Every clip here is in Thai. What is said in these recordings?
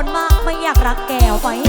คนมากไม่อยากรักแกไว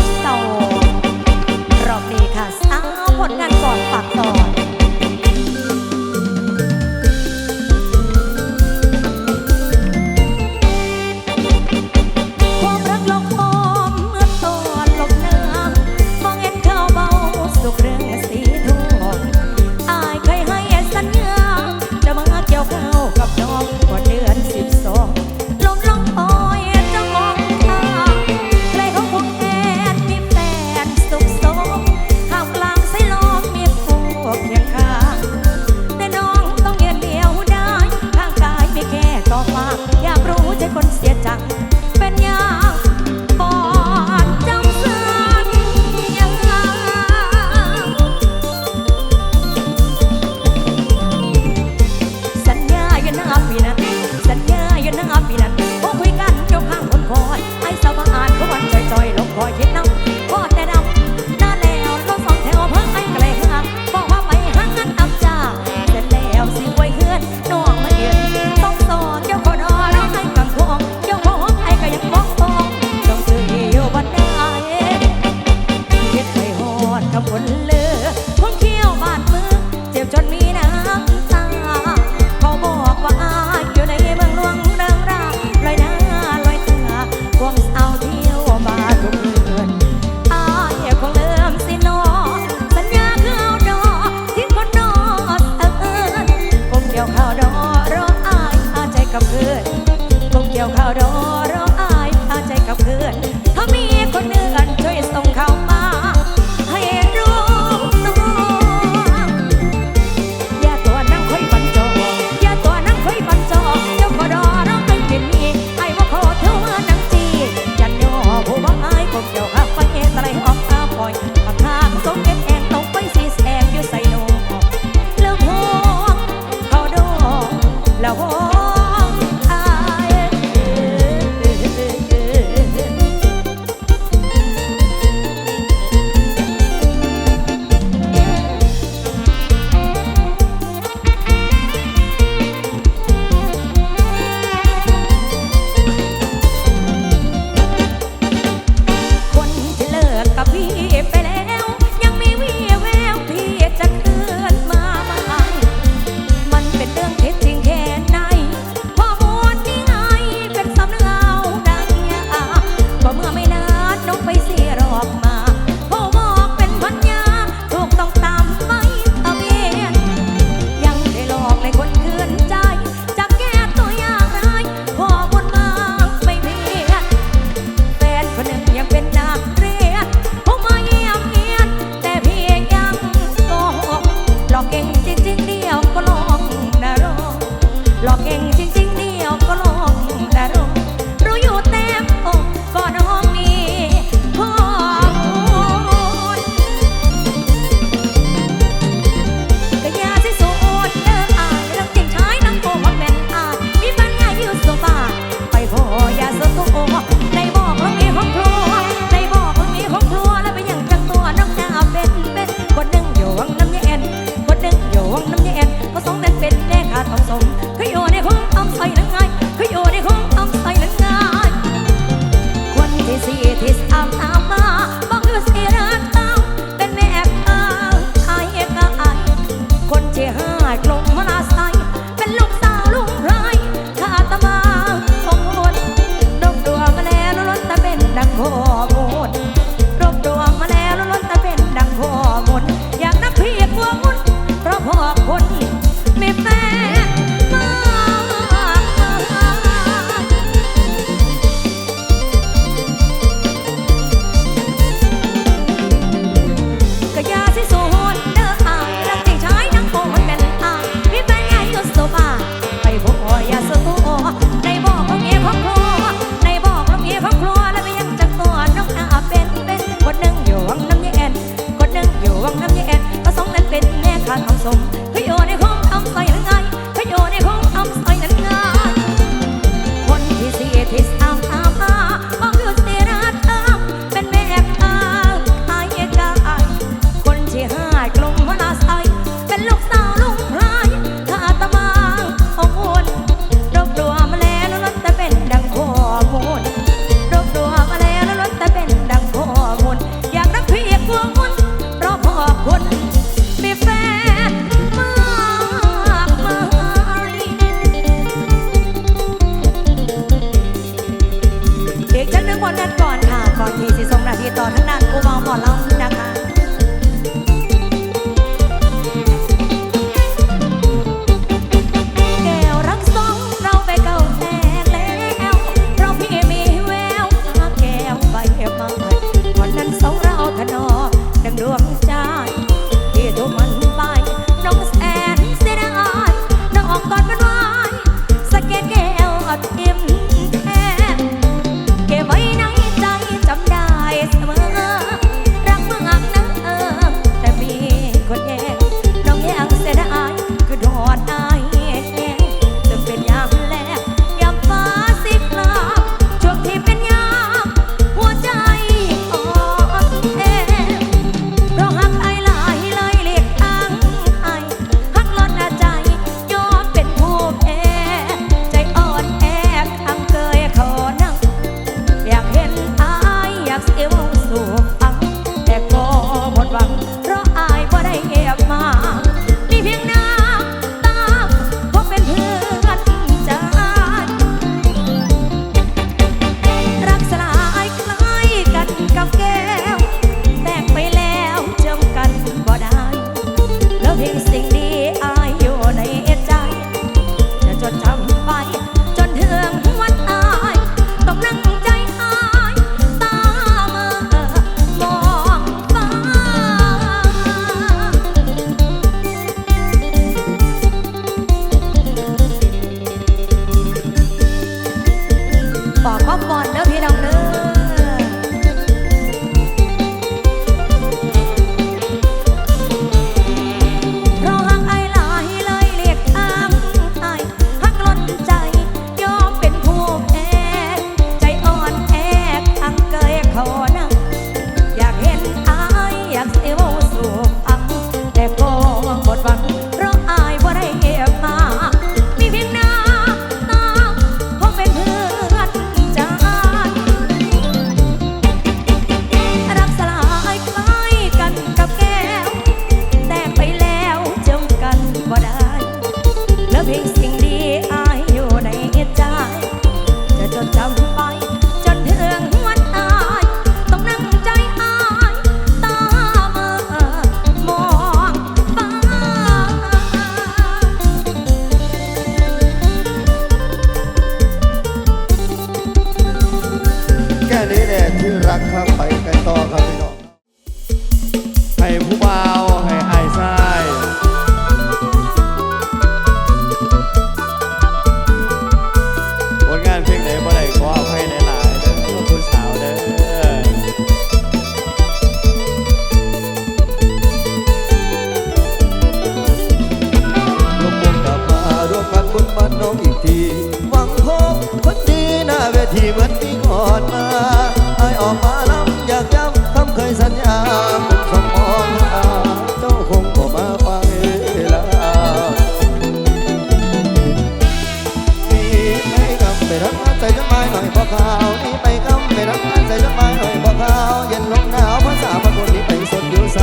รักงานใส่จัไม้หน่อยพอขาวนี้ไปคำไม่รักงานใส่จัไม้หน่อยพอขาวเย็นลงหนาวภาษาบางคนนี้ไปสดอยู่ใส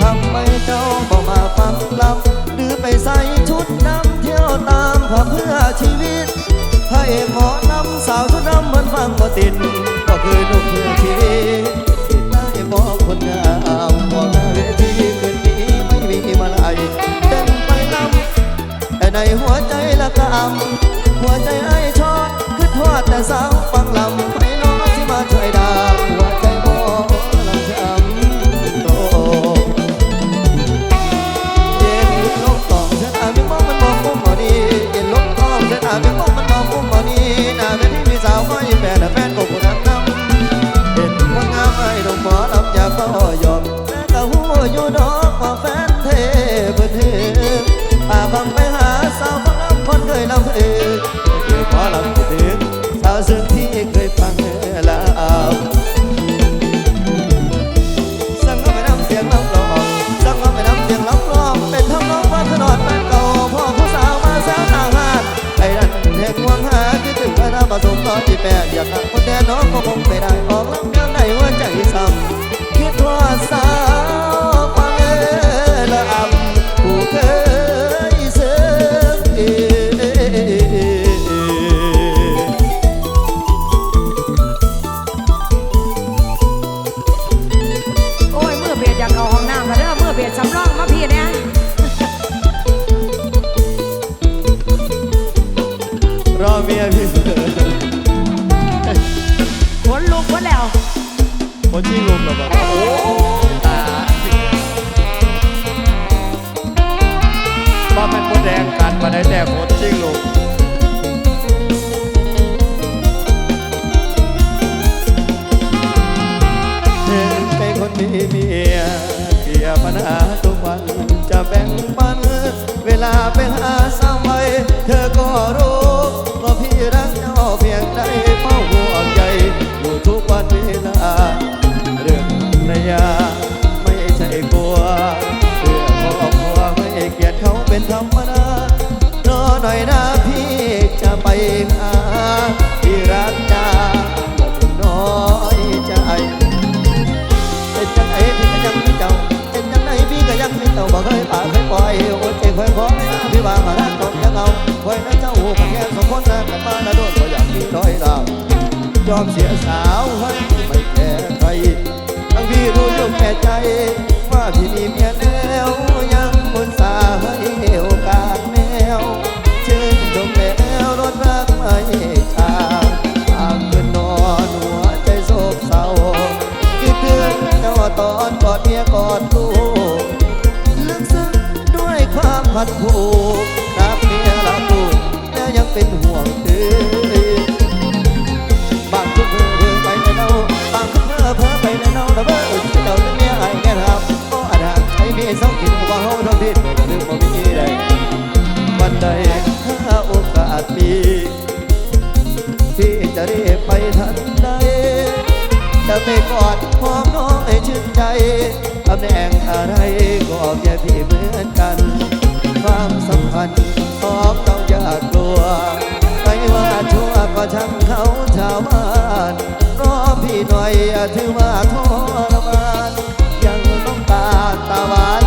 ทำไมเจ้าบอกมาฟังลำหรือไปใส่ชุดน้ำเที่ยวตามควเพื่อชีวิตพระเอกหมอนำสาวชุดน้ำเหมือนฟังก็ติดก็คืนุ่กเพื่อชีวิตติดได้บอกคนงามบอกเวทีคืนนี้ไม่มีมาลายเต้นไปลำแต่ในหัวใจละกำ หัวใจไอ้ชอดคือทอดแต่สาว น้องก็คงไม่ได้ออกแล้ว เรายอมเสียสาวให้ไม่แก่ใครทั้งพี่รู้ยู่แก่ใจ ว่าพี่มีเมียแล้วยังคนสาให้โอกาสแมวเชิญชมแมวรถรักไม่ชาตามคืนนอนหัวใจโศกเศร้าคิดถึงเจ้าตอนกอดเมียกอดลูกลึกซึ้งด้วยความพัดผูกรับเมียรักลูกแล้วยังเป็นห่วงเธอ ตะเบ้อเอ้ยจะเดาจะเมียไอ้แง่ทำก็อาดาไอ้เมียสองกินว่าเขาทำผิดแต่ก็ลืมบ่มีได้วันใดถ้าโอกาสมีที่จะรีบไปทันใดจะไปกอดหอมน้องให้ชื่นใจตำแหน่งอะไรก็แค่พี่เหมือนกัน ความสัมพันธ์พร้อมต้องอย่ากลัว ไม่ว่าชั่วก็ช่างเขาชาวบ้าน ก็พี่หน่อยถือว่าทรมานยังต้องตาตาหวาน